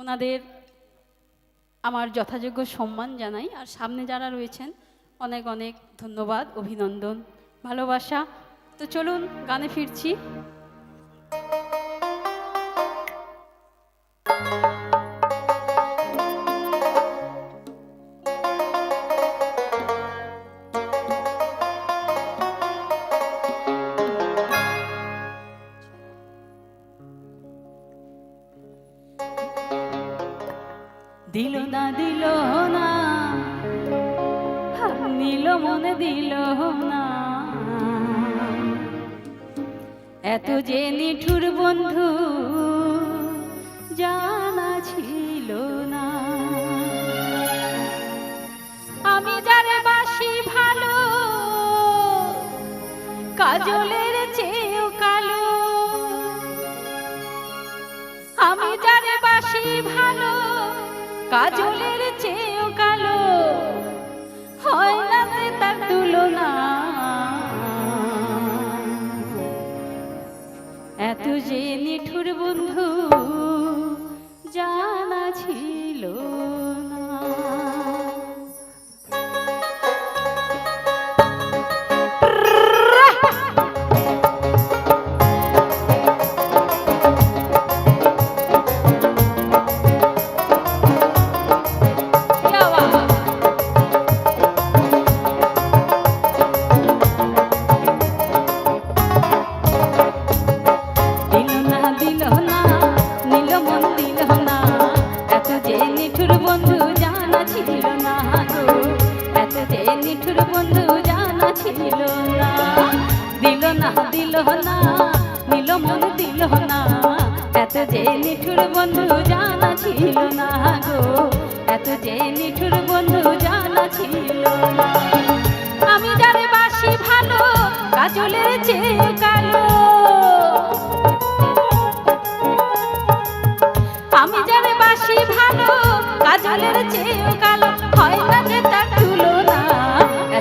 ওনাদের আমার যথাযোগ্য সম্মান জানাই। আর সামনে যারা রয়েছেন, অনেক অনেক ধন্যবাদ, অভিনন্দন, ভালোবাসা। তো চলুন, গানে ফিরছি। দিল না দিল না। নিল, মনে দিল না। এত যে নিঠুর বন্ধু জানা ছিল না। আমি যারে বাসি ভালো কাজলের কাজলের চেয়েও কালো হয় না তার তুলনা। এত যে নিঠুর বন্ধু ছিল না, দিল না দিল না, নীল মন, দিল না। এত যে নিঠুর বন্ধু জানা ছিল না গো, এত যে নিঠুর বন্ধু জানা ছিল না। আমি যারে বাসি ভালো, কাজলের চেয়ে কালো। আমি যারে বাসি ভালো, কাজলের চেয়েও কালো। হয় না যে তার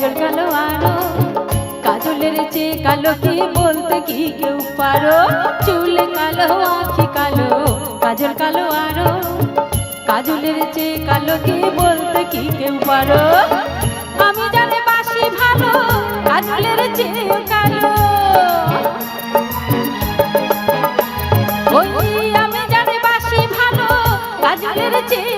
কাজল কালো আরও। কাজলের চেয়ে কালো কি বলতে কি কেউ পারো? চুলে কালো, আখি কালো, কাজল কালো আরও। কাজলের চেয়ে কালো কি বলতে কি কেউ পারো? আমি জানে বাসি ভালো, কাজলের চেয়ে কালো। ওই আমি জানি বাসি ভালো, কাজলের চেয়েও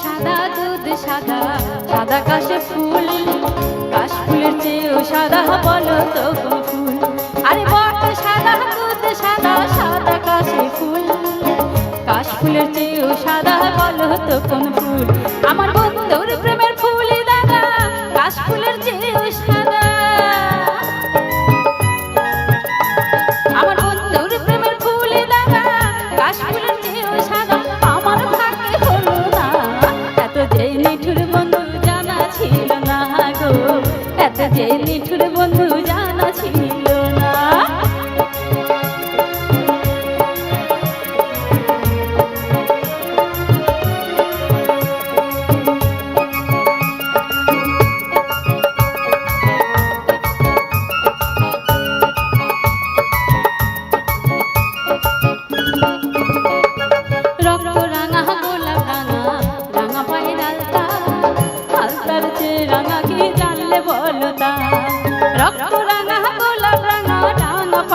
সাদা দুধ, সাদা সাদা কাশে ফুল। কাশ ফুলের চেয়েও সাদা বলো তো ফুল। আরে বট, সাদা দুধ, সাদা সাদা কাশে ফুল। কাশ ফুলের চেয়েও সাদা বলো তো কোন ফুল। আমার বন্ধুর প্রেমের ফুল দাদা, কাশ ফুলের চেয়েও সাদা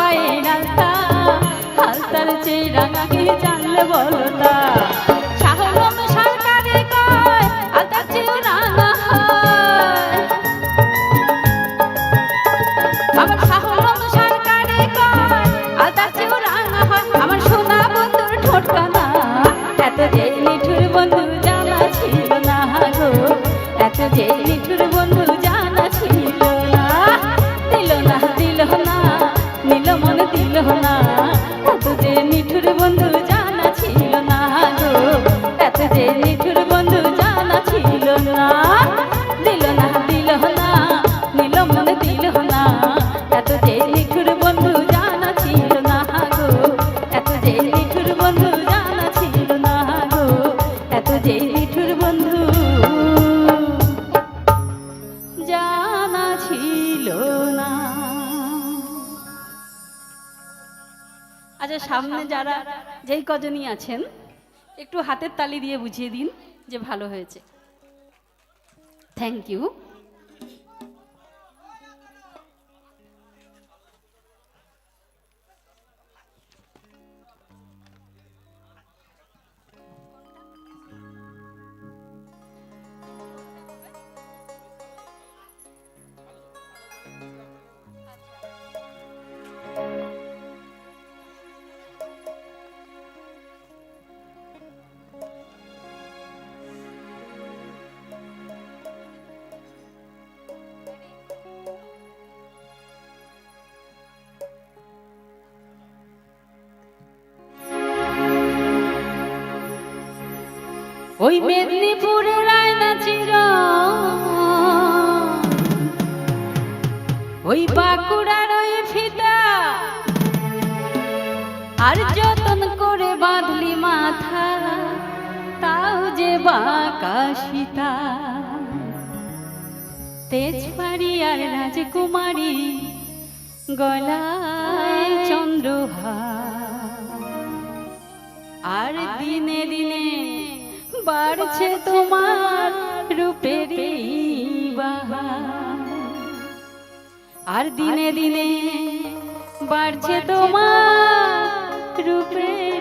পায়ে নালতা হালতার চেয়ে রাঙা কি জানলে বল আচ্ছা সামনে যারা যেই কজনই আছেন একটু হাতের তালি দিয়ে বুঝিয়ে দিন যে ভালো হয়েছে। থ্যাংক ইউ ওই মেদিনীপুরের রায়না চির। ওই বাঁকুড়ার ওই ফিতা। আর যতন করে বাঁধলি মাথা, তাও যে বাঁকা সীতা। তেজপাড়ি আর রাজকুমারী গলায় চন্দ্রহার আর দিনে বাড়ছে তোমার রূপের আর দিনে দিনে বাড়ছে তোমার রূপের